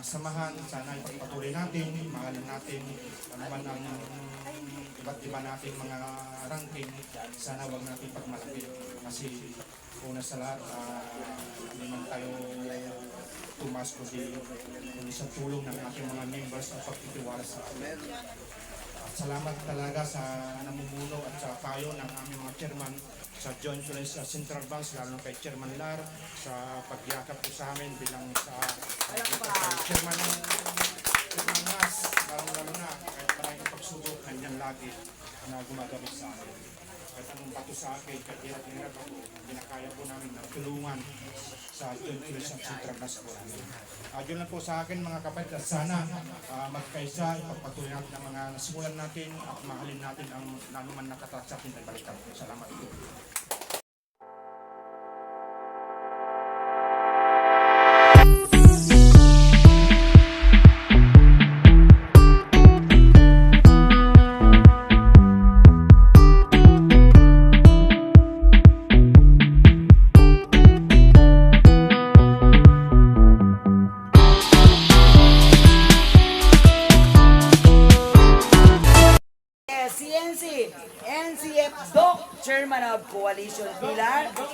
samahan. Sana ipagpatuloy natin, mahalin natin ano man ang iba't iba nating mga ranking. Sana wag natin pagmalapit. Kasi una sa lahat, ah, hindi man tayo tumas kundi sa tulong ng ating mga members at pagtitiwala sa atin. At salamat talaga sa namumuno at sa payo ng aming mga chairman sa Joint Police sa Central Banks, lalo kay Chairman Lar, sa pagyakap po sa amin bilang sa Chairman ng Chairman Nas, lalo lalo na kahit maraming pagsubok, kanyang lagi na gumagamit sa amin. Kahit anong bato sa akin, kahit hirap-hirap ako, binakaya po namin ng tulungan sa at Central Banks po namin. Uh, yun lang po sa akin mga kapatid at sana uh, magkaisa, ipagpatuloy natin ang mga nasimulan natin at mahalin natin ang nanuman nakatat sa ating balikan. Salamat po.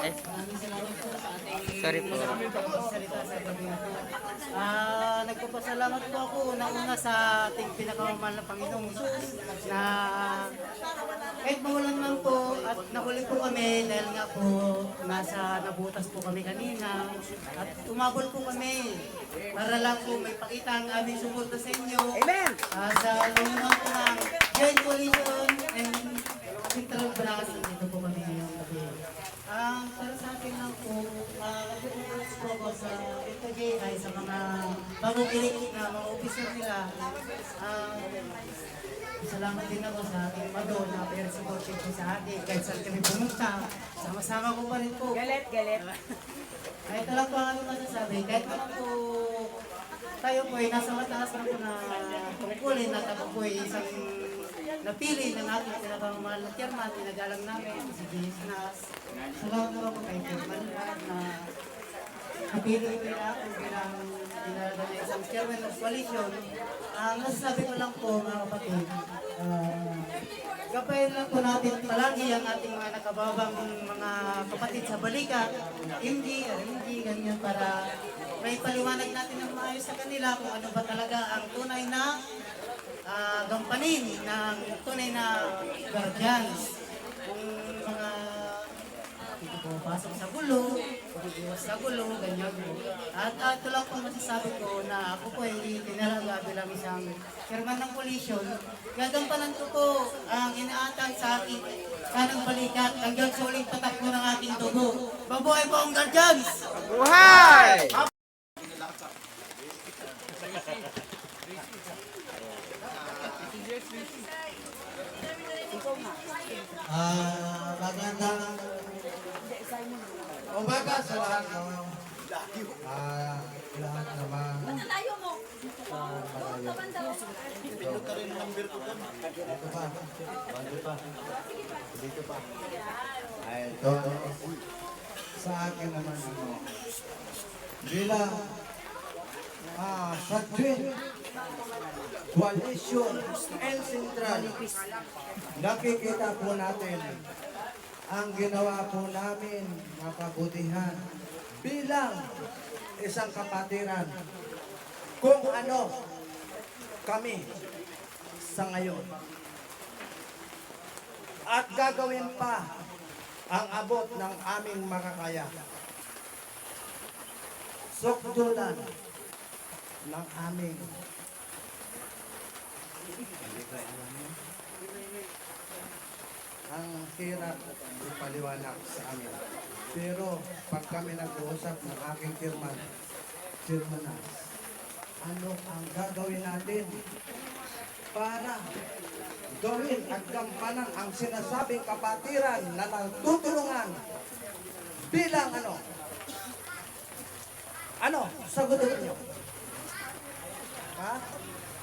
DSI. Sorry po. Ah, nagpapasalamat po ako una-una sa ating pinakamamahal na Panginoong Jesus na kahit mawalan man po at nahuli po kami dahil nga po nasa nabutas po kami kanina at umabol po kami para lang po may pakita ang aming suporta sa inyo Amen! Ah, sa lumunan po ng Joint Coalition and Central Brass dito po kami ngayon gabi. Ang para sa akin lang po, uh, nagpupuntos po ako sa NTJ sa mga magugiling na mga officer nila. Ah, Salamat din ako sa aking mado na pero supportive po sa akin. Kahit saan kami pumunta, sama-sama ko pa rin po. Galit, galit. Kahit po ang ano masasabi, kahit naman po tayo po ay nasa mataas na po na tungkulin at ako po ay isang napili ng ating pinakamahal na chairman, tinagalang namin, si James Nas. Salamat po ako kay chairman na ko nila ako bilang tinalaga na isang chairman ng coalition. Ang masasabi ko lang po mga kapatid, ah, Gabayan lang po natin palagi ang ating mga nakababang mga kapatid sa balikat, MD, RMD, ganyan para may paliwanag natin ng maayos sa kanila kung ano ba talaga ang tunay na ah, gampanin ng tunay na guardians. Kung hindi po pasok sa gulo, iwas sa gulo, ganyan po. At uh, ito lang po masasabi ko na ako po ay tinalaga bilang isang chairman ng coalition. Gagampanan ko po ang inaatang sa aking kanang balikat hanggang sa uling patakbo ng aking dugo. Mabuhay po ang guardians! Buhay! Ah, magandang umaga sa lahat ng ah, lahat naman. Layo mo. Dito pa. Dito pa. Dito pa. Ay, ito. Sa akin naman ano. Bilang ah, sa twin coalition and central nakikita po natin ang ginawa po namin na kabutihan bilang isang kapatiran kung ano kami sa ngayon. At gagawin pa ang abot ng aming makakaya. Sukdulan ng aming ang hirap ipaliwanag sa amin. Pero pag kami nag-uusap ng aking chairman, chairman na, ano ang gagawin natin para gawin at gampanan ang sinasabing kapatiran na nagtutulungan bilang ano? Ano? Sagutin niyo. Ha?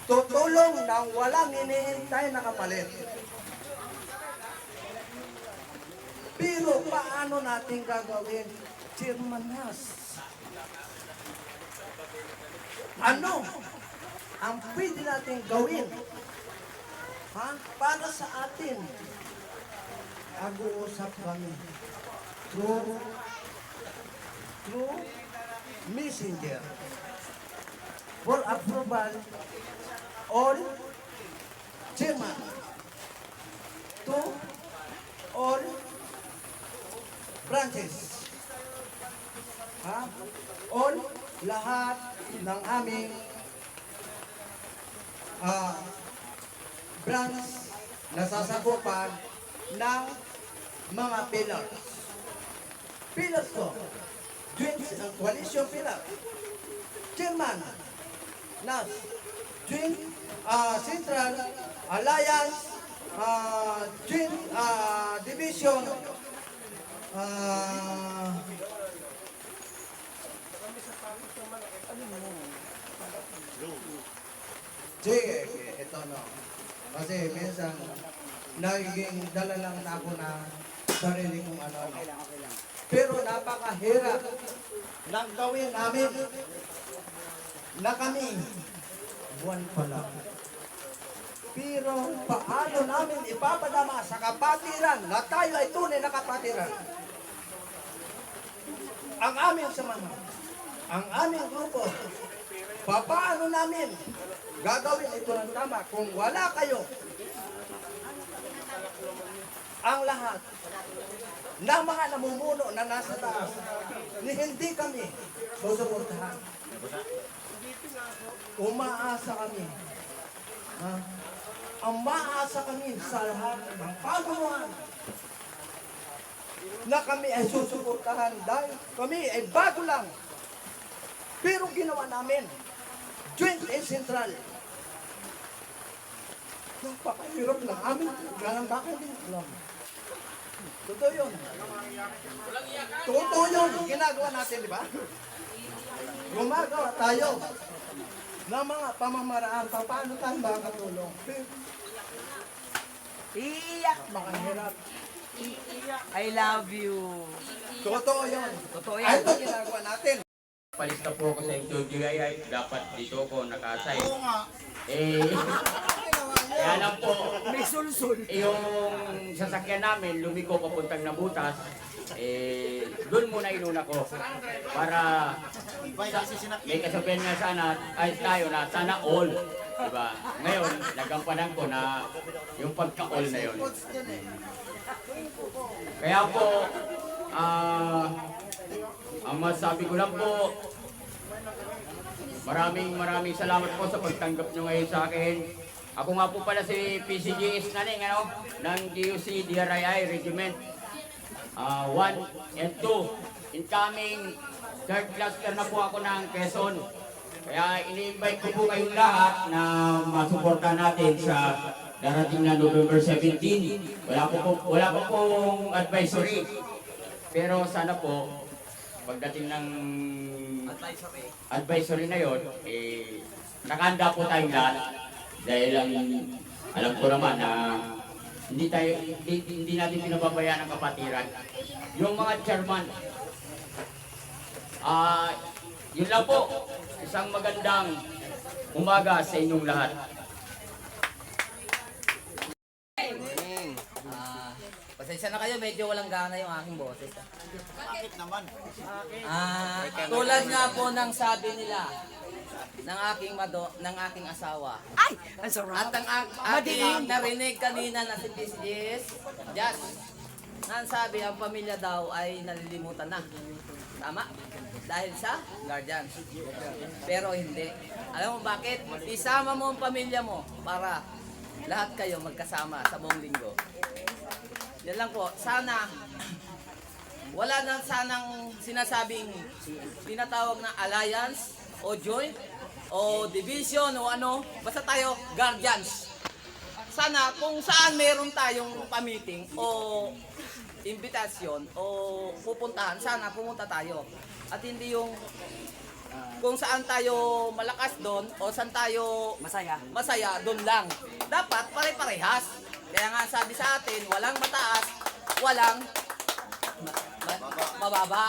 Tutulong nang walang hinihintay na kapalit. Pero paano natin gagawin? Chairman Nas. Ano ang pwede natin gawin? Ha? Para sa atin.Ag-uusap kami. Through, through messenger. For approval all chairman to all branches. Ha? All lahat ng aming ah branch na sasakupan ng mga pillars. Pillars ko, joint uh, coalition pillar. Chairman, NAS, joint uh, Central Alliance, uh, joint uh, division, uh, Sige, ito no. Kasi minsan, nagiging dala lang na ako na sarili kong ano. Pero napakahirap ng gawin namin na kami buwan pa lang. Pero paano namin ipapadama sa kapatiran na tayo ay tunay na kapatiran? Ang aming samahan, ang aming grupo, paano namin gagawin ito ng tama kung wala kayo? Ang lahat ng mga namumuno na nasa taas, ni hindi kami susuportahan. Umaasa kami. Ha? Ang maasa kami sa lahat ng paguluhan na kami ay susuportahan dahil kami ay bago lang. Pero ginawa namin, joint and central. Napakahirap ng amin. Ganang bakit din alam. Totoo yun. Totoo yun. Ginagawa natin, di ba? Gumagawa tayo ng mga pamamaraan pa paano tayo makakatulong. Iiyak. Makahirap. I love you. Totoo yun. Totoo yan. ito ginagawa natin. Palista po ako sa MTOGI ay dapat dito ako nakasay. Eh, kaya lang po, May sulsul. eh, yung sasakyan namin, lumiko papuntang nabutas, eh, doon muna inuna ko. Para sa, may kasabihan nga sana, ay tayo na sana all. Diba? Ngayon, nagampanan ko na yung pagka-all na yun. Kaya po, ah, ang masabi ko lang po, maraming maraming salamat po sa pagtanggap nyo ngayon sa akin. Ako nga po pala si PCGS na rin, ano, ng DUC DRII Regiment ah 1 and 2. Incoming third cluster na po ako ng Quezon. Kaya ini-invite ko po kayong lahat na masuporta natin sa darating na November 17. Wala po, po wala po pong advisory. Pero sana po pagdating ng advisory na yon, eh, nakahanda po tayong lahat. Dahil ang, alam ko naman na hindi tayo hindi, hindi natin pinababayaan ang kapatiran. Yung mga chairman, ah, yun lang po. Isang magandang umaga sa inyong lahat. Ah, pasensya na kayo, medyo walang gana yung aking boses. Bakit naman? Ah, tulad nga po ng sabi nila ng aking mado, ng aking asawa. Ay! Ang sarap. At ang ak- aking narinig kanina na si PCS, Josh, na ang sabi ang pamilya daw ay nalilimutan na. Tama? Dahil sa guardians. Pero hindi. Alam mo bakit? Isama mo ang pamilya mo para lahat kayo magkasama sa buong linggo. Yan lang po. Sana wala na sanang sinasabing tinatawag na alliance o joint o division o ano. Basta tayo guardians. Sana kung saan meron tayong pamiting o imbitasyon o pupuntahan, sana pumunta tayo. At hindi yung kung saan tayo malakas doon o saan tayo Masaya. masaya, doon lang. Dapat pare-parehas. Kaya nga sabi sa atin, walang mataas, walang ma- ma- mababa.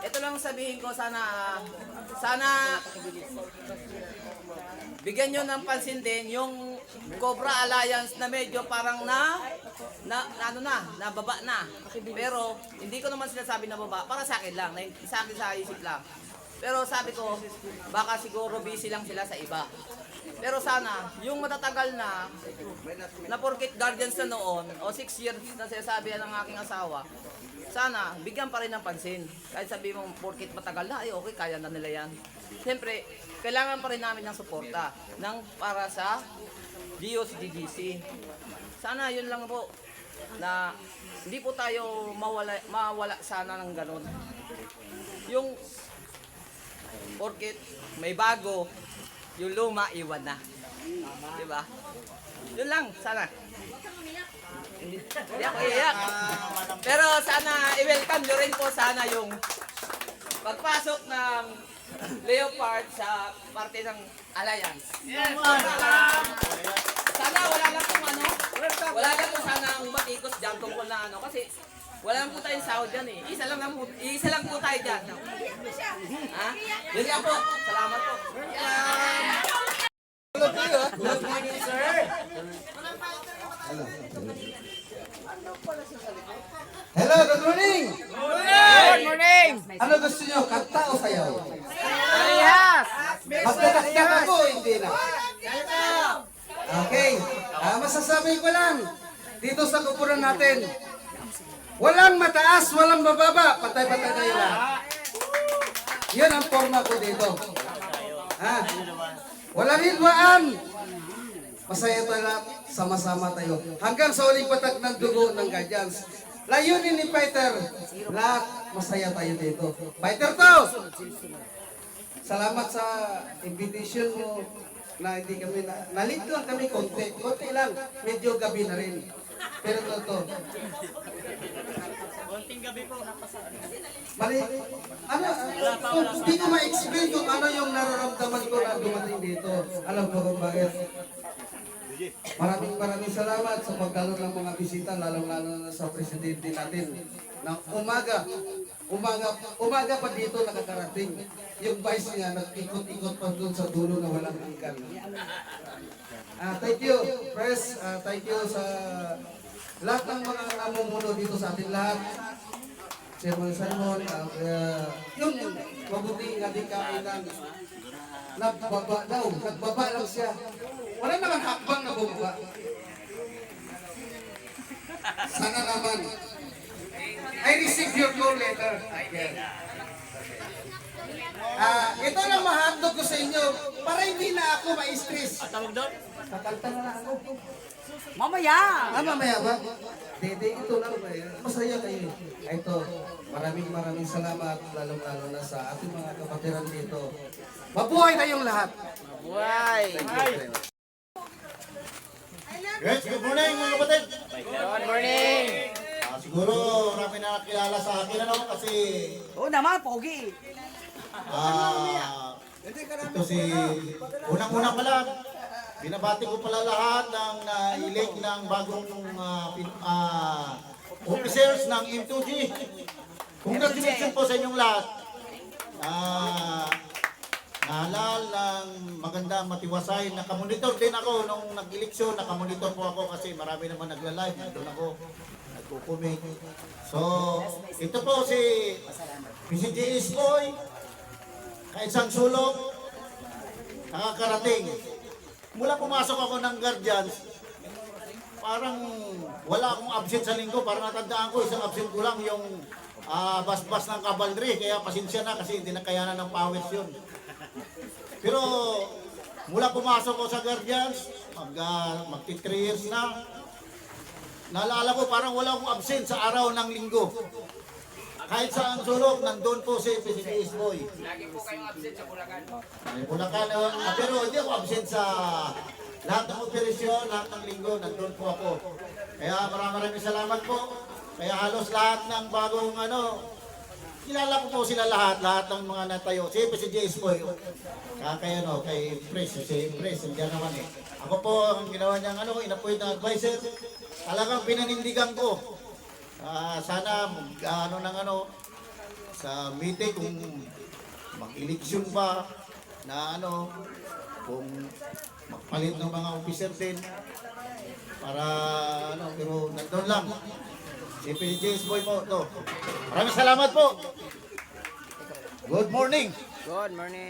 Ito lang sabihin ko sana sana bigyan nyo ng pansin din yung Cobra Alliance na medyo parang na, na, na ano na, nababa na. Pero hindi ko naman sinasabi na baba, para sa akin lang, sa akin sa isip lang. Pero sabi ko, baka siguro busy lang sila sa iba. Pero sana, yung matatagal na, na porkit guardians na noon, o 6 years na sinasabi ng aking asawa, sana, bigyan pa rin ng pansin. Kahit sabi mo, porkit matagal na, ay okay, kaya na nila yan. Siyempre, kailangan pa rin namin ng suporta ng para sa DOCDDC. Sana yun lang po, na hindi po tayo mawala, mawala sana ng ganun. Yung porkit may bago, yung luma iwan na. Di ba? Yun lang, sana. Hindi ako iiyak. Pero sana i-welcome nyo rin po sana yung pagpasok ng Leopard sa parte ng Alliance. Sana wala lang pong ano, wala lang po sana ang matikos dyan tungkol na ano, kasi wala lang po tayong sahod dyan eh. Isa lang, lang po, isa lang po tayo dyan. Ha? Yun lang po. Salamat po. Hello, good morning! Good morning! Ano gusto nyo? Kanta o sayaw? Parehas! Magdadakdak ako, hindi na. Okay, ah, masasabi ko lang, dito sa kupunan natin, walang mataas, walang bababa, patay-patay tayo lahat. Yan ang forma ko dito. Ha? Walang hidwaan. Masaya tayo sama-sama tayo. Hanggang sa uling patak ng dugo ng Guardians. Layunin ni Fighter, lahat masaya tayo dito. Fighter to! Salamat sa invitation mo na hindi kami na, nalit lang kami konti. Konti lang. Medyo gabi na rin. Pero totoo. Konting gabi po. Mali. Ano, hindi ko ma-explain kung ano yung nararamdaman ko na dumating dito. Alam ko kung bakit. Maraming maraming salamat sa pagdalo ng mga bisita, lalong-lalo na sa presidente natin. Na umaga, umaga, umaga pa dito nakakarating. Yung vice niya, nag-ikot-ikot pa doon sa dulo na walang angkan. Ah, thank you, press. Ah, thank you sa lahat ng mga namumuno dito sa atin lahat. Chairman Simon, uh, uh, yung mabuting adikainan, nagbaba daw, nagbaba lang siya. Wala naman hakbang na bumaba. Sana naman. I received your call letter. Again. Ah, ito lang mahandog ko sa inyo para hindi na ako ma-stress. Tawag doon? Kakanta na lang ako. Mamaya! Ah, mamaya ba? Dede, ito lang ba? Masaya kayo. Ito, maraming maraming salamat, lalong-lalo na sa ating mga kapatiran dito. Mabuhay tayong lahat. Buhay! Yes, good morning mga kapatid. Good morning! Ah, siguro marami na nakilala sa akin ano kasi Oo naman, pogi. ah ito si unang-una pa lang binabati ko pala lahat ng na-elect ng bagong ah, pin- ah, officers ng M2G. Congratulations po sa inyong lahat. Ah, Naalal ng maganda matiwasay. Nakamonitor din ako nung nag-eleksyon. Nakamonitor po ako kasi marami naman nagla-live. Nandun ako. Nagkukumig. So, ito po si PCGS Boy. Kaisang sulok. Nakakarating. Mula pumasok ako ng Guardians, parang wala akong absent sa linggo. Parang natandaan ko, isang absent ko lang yung ah, bas-bas ng cavalry. Kaya pasensya na kasi hindi na kayanan ng pawis yun. Pero mula pumasok ko sa Guardians, mag, uh, magti 3 years na, naalala ko parang wala akong absent sa araw ng linggo. Kahit saan sulok, nandun po si PCDS Boy. Lagi po kayong absent sa Bulacan. May Bulacan, uh, pero hindi ako absent sa lahat ng operasyon, lahat ng linggo, nandun po ako. Kaya maraming maraming salamat po. Kaya halos lahat ng bagong ano, kilala ko po sila lahat, lahat ng mga natayo. Siyempre si JS Boy, kaya kay ano, kay Pres, si Pres, hindi naman eh. Ako po, ang ginawa niyang ano, inapoy na advisor, talagang pinanindigan ko. Ah, sana, mag- ano ng ano, sa meeting kung mag-eleksyon pa na ano, kung magpalit ng mga officer din para ano, pero nandun lang. Si James Boy mo to. Maraming salamat po. Good morning. Good morning.